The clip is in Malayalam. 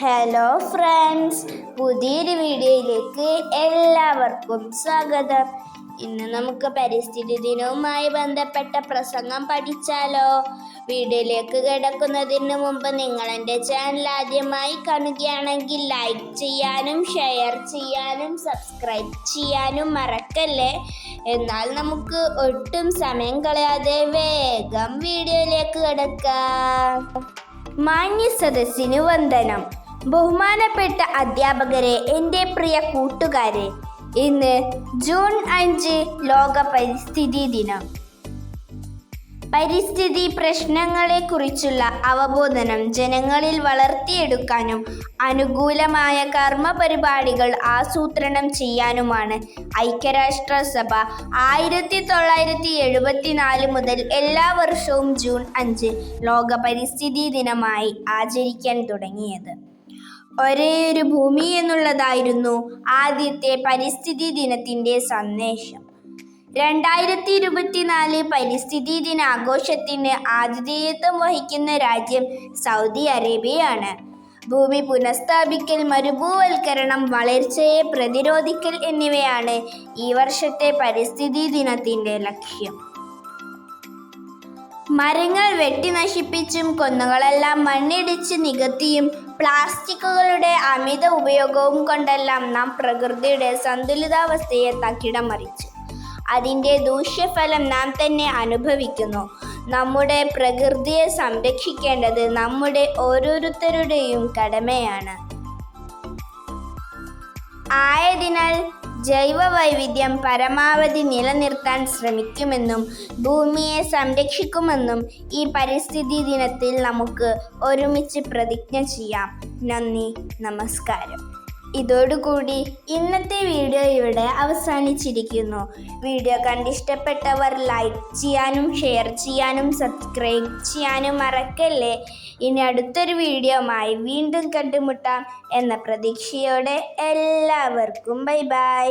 ഹലോ ഫ്രണ്ട്സ് പുതിയൊരു വീഡിയോയിലേക്ക് എല്ലാവർക്കും സ്വാഗതം. ഇന്ന് നമുക്ക് പരിസ്ഥിതി ദിനവുമായി ബന്ധപ്പെട്ട പ്രസംഗം പഠിച്ചാലോ? വീഡിയോയിലേക്ക് കിടക്കുന്നതിന് മുമ്പ് നിങ്ങൾ എന്റെ ചാനൽ ആദ്യമായി കാണുകയാണെങ്കിൽ ലൈക്ക് ചെയ്യാനും ഷെയർ ചെയ്യാനും സബ്സ്ക്രൈബ് ചെയ്യാനും മറക്കല്ലേ? എന്നാൽ നമുക്ക് ഒട്ടും സമയം കളയാതെ വേഗം വീഡിയോയിലേക്ക് കിടക്കാം. മാന്യ സദസ്സിന് വന്ദനം. ബഹുമാനപ്പെട്ട അധ്യാപകരെ എന്റെ പ്രിയ കൂട്ടുകാരെ ഇന്ന് ജൂൺ അഞ്ച് ലോക പരിസ്ഥിതി ദിനം. പരിസ്ഥിതി പ്രശ്നങ്ങളെക്കുറിച്ചുള്ള അവബോധനം ജനങ്ങളിൽ വളർത്തിയെടുക്കാനും അനുകൂലമായ കർമ്മ പരിപാടികൾ ആസൂത്രണം ചെയ്യാനുമാണ് ഐക്യരാഷ്ട്രസഭ ആയിരത്തി തൊള്ളായിരത്തി എഴുപത്തിനാല് മുതൽ എല്ലാ വർഷവും ജൂൺ അഞ്ച് ലോക പരിസ്ഥിതി ദിനമായി ആചരിക്കാൻ തുടങ്ങിയത്. ഒരേയൊരു ഭൂമി എന്നുള്ളതായിരുന്നു ആദ്യത്തെ പരിസ്ഥിതി ദിനത്തിന്റെ സന്ദേശം. രണ്ടായിരത്തി ഇരുപത്തിനാല് പരിസ്ഥിതി ദിനാഘോഷത്തിന് ആതിഥേയത്വം വഹിക്കുന്ന രാജ്യം സൗദി അറേബ്യയാണ്. ഭൂമി പുനഃസ്ഥാപിക്കൽ മരുഭൂവൽക്കരണം വളർച്ചയെ പ്രതിരോധിക്കൽ എന്നിവയാണ് ഈ വർഷത്തെ പരിസ്ഥിതി ദിനത്തിന്റെ ലക്ഷ്യം. മരങ്ങൾ വെട്ടി നശിപ്പിച്ചും കുന്നുകളെല്ലാം മണ്ണിടിച്ച് നികത്തിയും പ്ലാസ്റ്റിക്കുകളുടെ അമിത ഉപയോഗവും കൊണ്ടെല്ലാം നാം പ്രകൃതിയുടെ സന്തുലിതാവസ്ഥയെ തകിടം മറിച്ചു അതിന്റെ ദൂഷ്യഫലം നാം തന്നെ അനുഭവിക്കുന്നു. നമ്മുടെ പ്രകൃതിയെ സംരക്ഷിക്കേണ്ടത് നമ്മുടെ ഓരോരുത്തരുടെയും കടമയാണ്. ആയതിനാൽ ജൈവ വൈവിധ്യം പരമാവധി നിലനിർത്താൻ ശ്രമിക്കുമെന്നും ഭൂമിയെ സംരക്ഷിക്കുമെന്നും ഈ പരിസ്ഥിതി ദിനത്തിൽ നമുക്ക് ഒരുമിച്ച് പ്രതിജ്ഞ ചെയ്യാം. നന്ദി നമസ്കാരം. ഇതോടുകൂടി ഇന്നത്തെ വീഡിയോ ഇവിടെ അവസാനിച്ചിരിക്കുന്നു. വീഡിയോ കണ്ടിഷ്ടപ്പെട്ടവർ ലൈക്ക് ചെയ്യാനും ഷെയർ ചെയ്യാനും സബ്സ്ക്രൈബ് ചെയ്യാനും മറക്കല്ലേ? ഇനി അടുത്തൊരു വീഡിയോമായി വീണ്ടും കണ്ടുമുട്ടാം എന്ന പ്രതീക്ഷയോടെ എല്ലാവർക്കും ബൈ ബൈ